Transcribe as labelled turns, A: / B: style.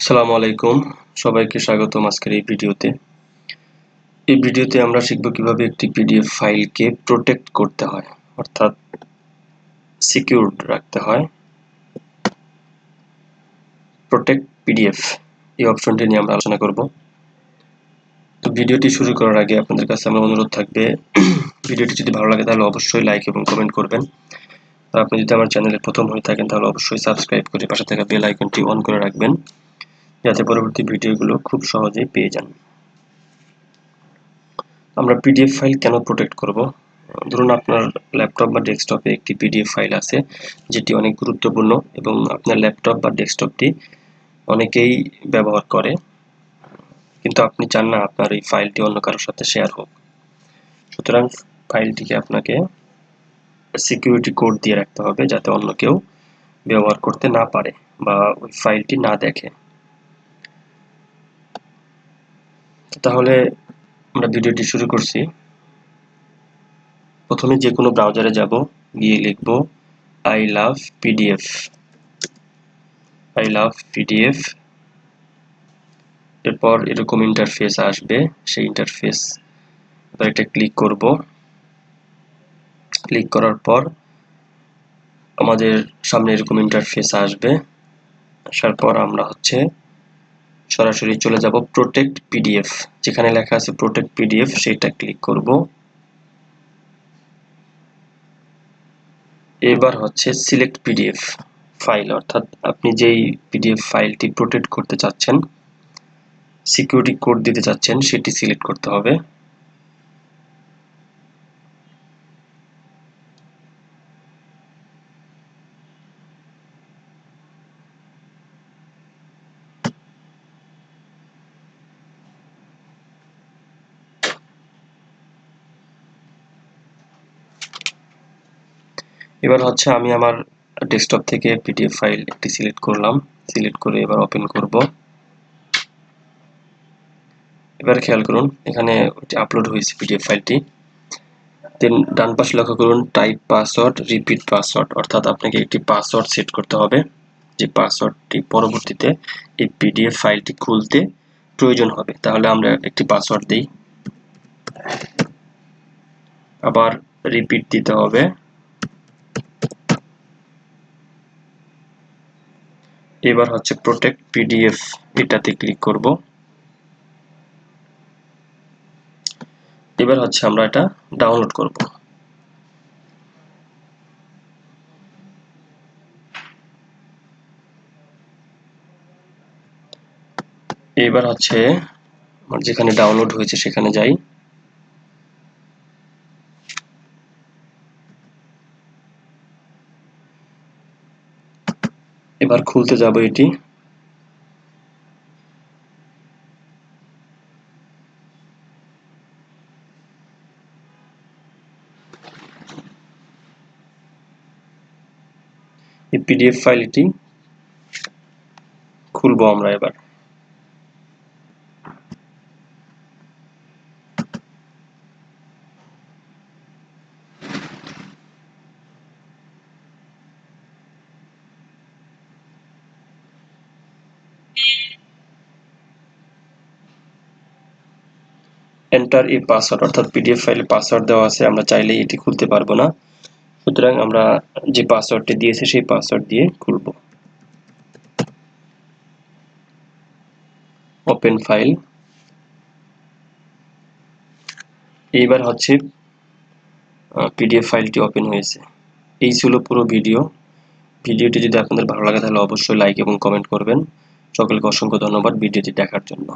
A: আসসালামু আলাইকুম। সবাইকে স্বাগতম আজকের এই ভিডিওতে। এই ভিডিওতে আমরা শিখব কীভাবে একটি পিডিএফ ফাইলকে প্রোটেক্ট করতে হয়, অর্থাৎ সিকিউরড রাখতে হয়। প্রোটেক্ট পিডিএফ এই অপশনটি নিয়ে আমরা আলোচনা করব। তো ভিডিওটি শুরু করার আগে আপনাদের কাছে আমার অনুরোধ থাকবে, ভিডিওটি যদি ভালো লাগে তাহলে অবশ্যই লাইক এবং কমেন্ট করবেন। আর আপনি যদি আমার চ্যানেলে প্রথম হয়ে থাকেন তাহলে অবশ্যই সাবস্ক্রাইব করে পাশে থাকা বেল আইকনটি অন করে রাখবেন। যাতে পরবর্তী ভিডিওগুলো খুব সহজেই পেয়ে যান। আমরা পিডিএফ ফাইল কেন প্রোটেক্ট করব? ধরুন আপনার ল্যাপটপ বা ডেস্কটপে একটি পিডিএফ ফাইল আছে, যেটি অনেক গুরুত্বপূর্ণ এবং আপনার ল্যাপটপ বা ডেস্কটপটি অনেকেই ব্যবহার করে, কিন্তু আপনি চান না আপনার এই ফাইলটি অন্য কারোর সাথে শেয়ার হোক। সুতরাং ফাইলটিকে আপনাকে সিকিউরিটি কোড দিয়ে রাখতে হবে যাতে অন্য কেউ ব্যবহার করতে না পারে বা ওই ফাইলটি না দেখে। তাহলে আমরা ভিডিওটি শুরু করছি। প্রথমে যে কোনো ব্রাউজারে যাব, গিয়ে লিখব I love PDF I love PDF এরপর এরকম ইন্টারফেস আসবে, সেই ইন্টারফেস এবার এটা ক্লিক করব। ক্লিক করার পর আমাদের সামনে এরকম ইন্টারফেস আসবে। আসার পর আমরা হচ্ছে সরাসরি চলে যাব প্রোটেক্ট পিডিএফ যেখানে লেখা আছে প্রোটেক্ট পিডিএফ সেটা ক্লিক করব। এবার হচ্ছে সিলেক্ট পিডিএফ ফাইল অর্থাৎ আপনি যেই পিডিএফ ফাইলটি প্রোটেক্ট করতে চাচ্ছেন সিকিউরিটি কোড দিতে চাচ্ছেন, সেটি সিলেক্ট করতে হবে। এবার হচ্ছে আমি আমার ডেস্কটপ থেকে পিডিএফ ফাইল একটি সিলেক্ট করলাম। সিলেক্ট করে এবার ওপেন করব। এবার খেয়াল করুন, এখানে আপলোড হয়েছে পিডিএফ ফাইলটি দেন ডান পাশে লক্ষ্য করুন টাইপ পাসওয়ার্ড রিপিট পাসওয়ার্ড অর্থাৎ আপনাকে একটি পাসওয়ার্ড সেট করতে হবে। যে পাসওয়ার্ডটি পরবর্তীতে এই পিডিএফ ফাইলটি খুলতে প্রয়োজন হবে। তাহলে আমরা একটি পাসওয়ার্ড দিই। আবার রিপিট দিতে হবে। এবার হচ্ছে প্রোটেক্ট পিডিএফ এটাতে ক্লিক করব। এবার হচ্ছে আমরা এটা ডাউনলোড করব। এবার হচ্ছে আমার যেখানে ডাউনলোড হয়েছে সেখানে যাই। এবার খুলতে যাব এটি। এই পিডিএফ ফাইলটি খুলবো আমরা এবার। এন্টার এই পাসওয়ার্ড অর্থাৎ পিডিএফ ফাইলে পাসওয়ার্ড দেওয়া আছে, আমরা চাইলেই এটি খুলতে পারব না। সুতরাং আমরা যে পাসওয়ার্ডটি দিয়েছে, সেই পাসওয়ার্ড দিয়ে খুলব। ওপেন ফাইল এইবার হচ্ছে পিডিএফ ফাইলটি ওপেন হয়েছে। এই ছিল পুরো ভিডিও ভিডিওটি যদি আপনাদের ভালো লাগে, তাহলে অবশ্যই লাইক এবং কমেন্ট করবেন। সকলকে অসংখ্য ধন্যবাদ ভিডিওটি দেখার জন্য।